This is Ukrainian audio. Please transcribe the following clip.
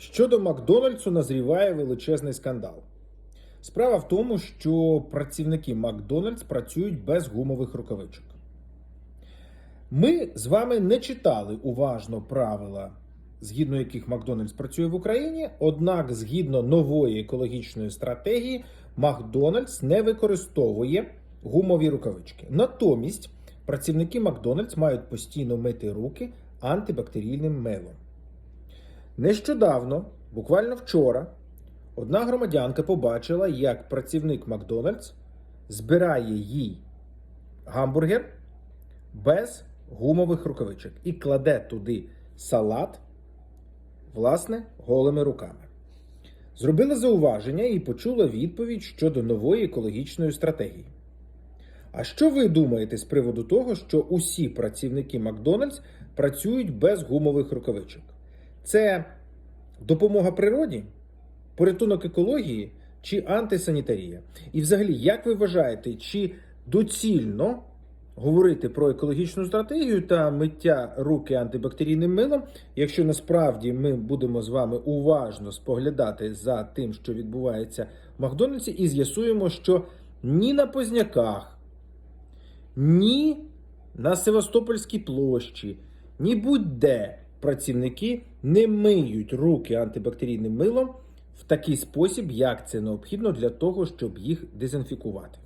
Щодо Макдональдсу назріває величезний скандал. Справа в тому, що працівники Макдональдс працюють без гумових рукавичок. Ми з вами не читали уважно правила, згідно яких Макдональдс працює в Україні. Однак, згідно нової екологічної стратегії, Макдональдс не використовує гумові рукавички. Натомість працівники Макдональдс мають постійно мити руки антибактерійним милом. Нещодавно, буквально вчора, одна громадянка побачила, як працівник Макдональдс збирає їй гамбургер без гумових рукавичок і кладе туди салат, власне, голими руками. Зробила зауваження і почула відповідь щодо нової екологічної стратегії. А що ви думаєте з приводу того, що усі працівники Макдональдс працюють без гумових рукавичок? Це допомога природі, порятунок екології чи антисанітарія? І взагалі, як ви вважаєте, чи доцільно говорити про екологічну стратегію та миття руки антибактерійним милом, якщо насправді ми будемо з вами уважно споглядати за тим, що відбувається в Макдональдсі, і з'ясуємо, що ні на Позняках, ні на Севастопольській площі, ні будь-де працівники не миють руки антибактерійним милом в такий спосіб, як це необхідно для того, щоб їх дезінфікувати.